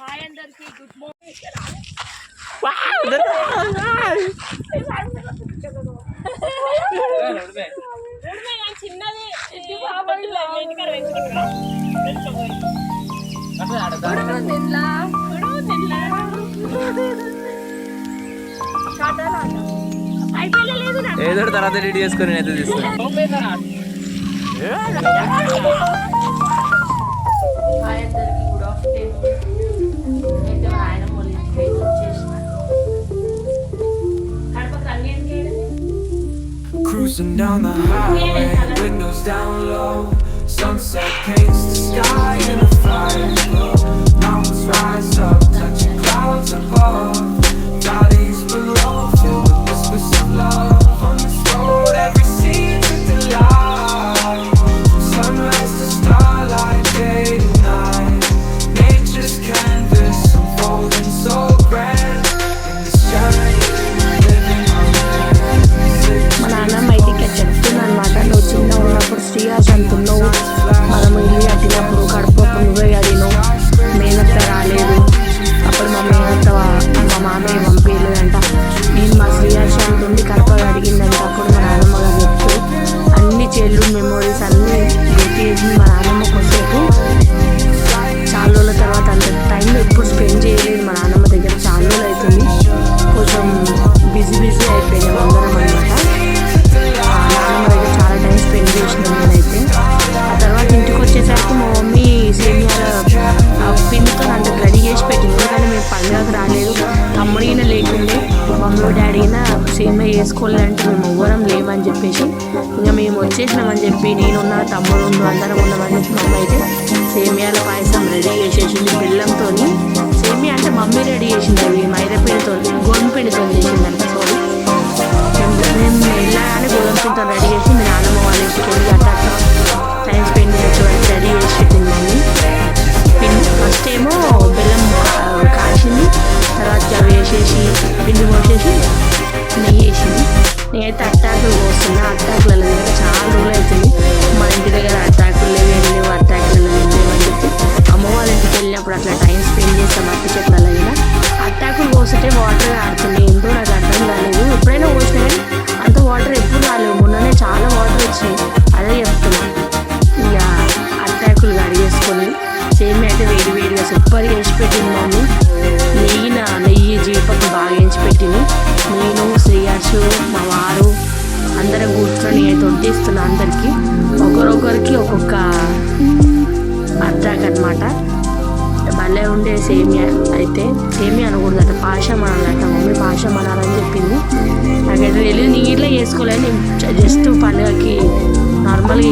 Hi అందరికి good morning. చిన్నది. ఏదో తర్వాత ఎడిట్ చేసుకొని నేనైతే తీస్తాను Cruising down the highway, windows down low. Sunset paints the sky in a fire glow. Mountains rise up, touching అనుకున్నావు మనం ఇల్లు కట్టినప్పుడు కడుపు నువ్వే కడినావు మేనత్త రాలేదు అప్పుడు మా మేనత్త మా మామయ్య పంపించలేదంట నేను మా శ్రీహాస్ అంటుంది కడప అడిగిందంట అప్పుడు మా నాన్నమ్మ గారు చెప్తూ అన్ని చెల్లు మెమోరీస్ అన్నీ గుర్తు మా నాన్నమ్మ కొద్దిసేపు చాలా రోజుల తర్వాత అంత టైం ఎప్పుడు స్పెండ్ చేయలేదు మా నాన్నమ్మ దగ్గర చాలా రోజులు అవుతుంది కొంచెం బిజీ బిజీ అయిపోయినాం అందరం పండుగకు రాలేదు. తమ్ముడిన లేకుండే. మమ్మీ డాడీ అయినా సేమే చేసుకోవాలంటే మేము ఎవ్వరం లేమని చెప్పేసి ఇంకా మేము వచ్చేసినామని చెప్పి నేనున్న తమ్ముడు ఉన్న అందరం ఉన్నామని చెప్పి మమ్మీ అయితే సేమియాల పాయసం రెడీ చేసేసింది బెల్లంతో సేమియా అంటే మమ్మీ రెడీ చేసింది అవి మైదాపిండితో గోధుమ పిండితో చేసిందంట. పోస్తున్నా అట్టాకులలో చాలా రోజులు అవుతుంది. మా ఇంటి దగ్గర అట్టాకులు లేవు ఏం లేవు అట్టాకులలో ఏం లేవు అని చెప్పి అమ్మ వాళ్ళ ఇంటికి వెళ్ళినప్పుడు అట్లా టైం స్పెండ్ చేస్తాం అట్టి చెట్లలో కూడా. అట్టాకులు పోస్తుంటే వాటర్ ఆడుతుంది. ఎంతో నాకు అర్థం కాలేదు. ఎప్పుడైనా పోసినా అంత వాటర్ ఎప్పుడు రాలేదు. మొన్ననే చాలా వాటర్ వచ్చినాయి. అదే చెప్తున్నా. ఇక అట్టాకులు కడిగేసుకొని సేమ్ అయితే వేడి వేడిగా సూపర్ వేసి పెట్టింది మమ్మీ. అందరం అయితే వడ్డిస్తున్నా అందరికీ. ఒకరొకరికి ఒక్కొక్క అట్టాక్ అనమాట భలే ఉండే సేమియా అయితే. సేమియా అనకూడదట పాషం అనాలట మమ్మీ పాషం అనాలని చెప్పింది. నాకైతే తెలియదు నీట్లా చేసుకోలేదు నేను జస్ట్ పండుగకి నార్మల్గా